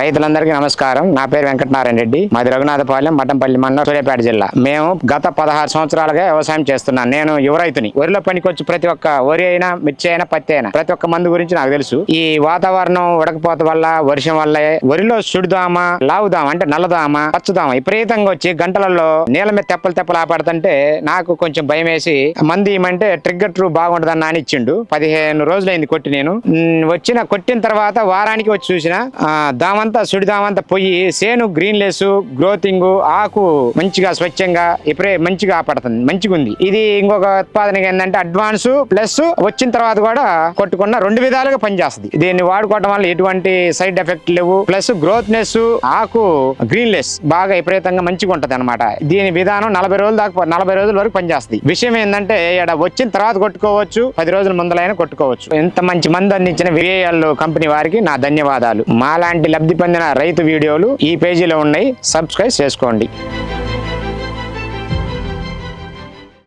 రైతులందరికీ నమస్కారం. నా పేరు వెంకటనారాయణ రెడ్డి. మాది రఘునాథపాలెం మటంపల్లి మండలం సూర్యాపేట జిల్లా. మేము గత పదహారు సంవత్సరాలుగా వ్యవసాయం చేస్తున్నాను నేను యువ రైతుని వరిలో పనికొచ్చి ప్రతి ఒక్క వరి అయినా మిర్చి అయినా పత్తి అయినా ప్రతి ఒక్క మందు గురించి నాకు తెలుసు. ఈ వాతావరణం ఉడకపోత వల్ల వర్షం వల్ల వరిలో సుడిదామ లావుదామ అంటే నల్లదామ పచ్చదామ విపరీతంగా వచ్చి గంటలలో నీళ్ళ మీద తెప్పలు తెప్పలు ఆపడుతుంటే నాకు కొంచెం భయం వేసి మంది ఏమంటే ట్రిగ్గర్ ట్రూ బాగుంటుందని అని ఇచ్చిండు పదిహేను రోజులైంది కొట్టి నేను. వచ్చిన కొట్టిన తర్వాత వారానికి వచ్చి చూసిన దామంతా అంతా సుడిదామంతా పోయి సేను గ్రీన్ లెస్ గ్రోతింగ్ ఆకు మంచిగా స్వచ్ఛంగా ఇప్పుడే మంచిగా పడుతుంది మంచిగా ఉంది. ఇది ఇంకొక ఉత్పాదన ఏంటంటే అడ్వాన్స్ ప్లస్ వచ్చిన తర్వాత కూడా కొట్టుకున్న రెండు విధాలుగా పనిచేస్తుంది. దీన్ని వాడుకోవడం వల్ల ఎటువంటి సైడ్ ఎఫెక్ట్ లేవు. ప్లస్ గ్రోత్నెస్ ఆకు గ్రీన్ లెస్ బాగా విపరీతంగా మంచిగా ఉంటది అనమాట దీని విధానం నలభై రోజుల దాకా నలభై రోజుల వరకు పనిచేస్తుంది. విషయం ఏంటంటే ఇక్కడ వచ్చిన తర్వాత కొట్టుకోవచ్చు పది రోజుల ముందలైనా కొట్టుకోవచ్చు. ఎంత మంచి మందు అందించిన విఏఎల్ కంపెనీ వారికి నా ధన్యవాదాలు. మాలాంటి లబ్ధి పొందిన రైతు వీడియోలు ఈ పేజీలో ఉన్నాయి. సబ్స్క్రైబ్ చేసుకోండి.